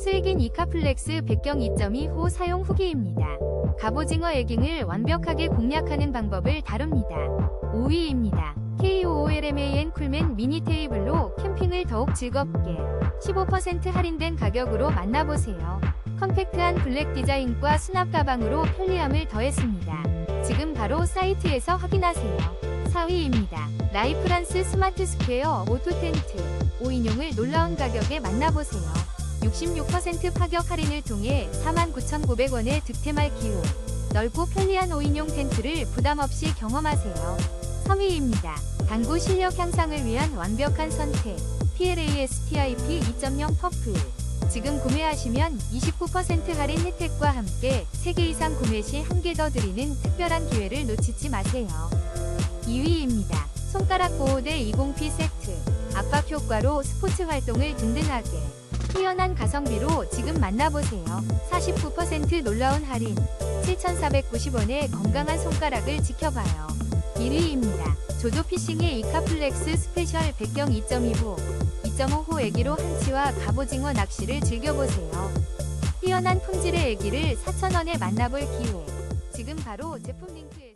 스익인 이카플렉스 백경 2.2호 사용 후기입니다. 갑오징어 에깅을 완벽하게 공략하는 방법을 다룹니다. 5위입니다. KOOLMAN 쿨맨 미니 테이블로 캠핑을 더욱 즐겁게 15% 할인된 가격으로 만나보세요. 컴팩트한 블랙 디자인과 수납 가방으로 편리함을 더했습니다. 지금 바로 사이트에서 확인하세요. 4위입니다. 라이프란스 스마트 스퀘어 오토 텐트 5인용을 놀라운 가격에 만나보세요. 66% 파격 할인을 통해 49,900원의 득템할 기호. 넓고 편리한 5인용 텐트를 부담 없이 경험하세요. 3위입니다. 당구 실력 향상을 위한 완벽한 선택. PLASTIP 2.0 퍼플. 지금 구매하시면 29% 할인 혜택과 함께 3개 이상 구매 시한개더 드리는 특별한 기회를 놓치지 마세요. 2위입니다. 손가락 보호대 20P 세트. 압박 효과로 스포츠 활동을 든든하게. 뛰어난 가성비로 지금 만나보세요. 49% 놀라운 할인. 7,490원의 건강한 손가락을 지켜봐요. 1위입니다. 조조 피싱의 이카플렉스 스페셜 백경 2.2호. 2.5호 애기로 한치와 갑오징어 낚시를 즐겨보세요. 뛰어난 품질의 애기를 4,000원에 만나볼 기회. 지금 바로 제품 링크에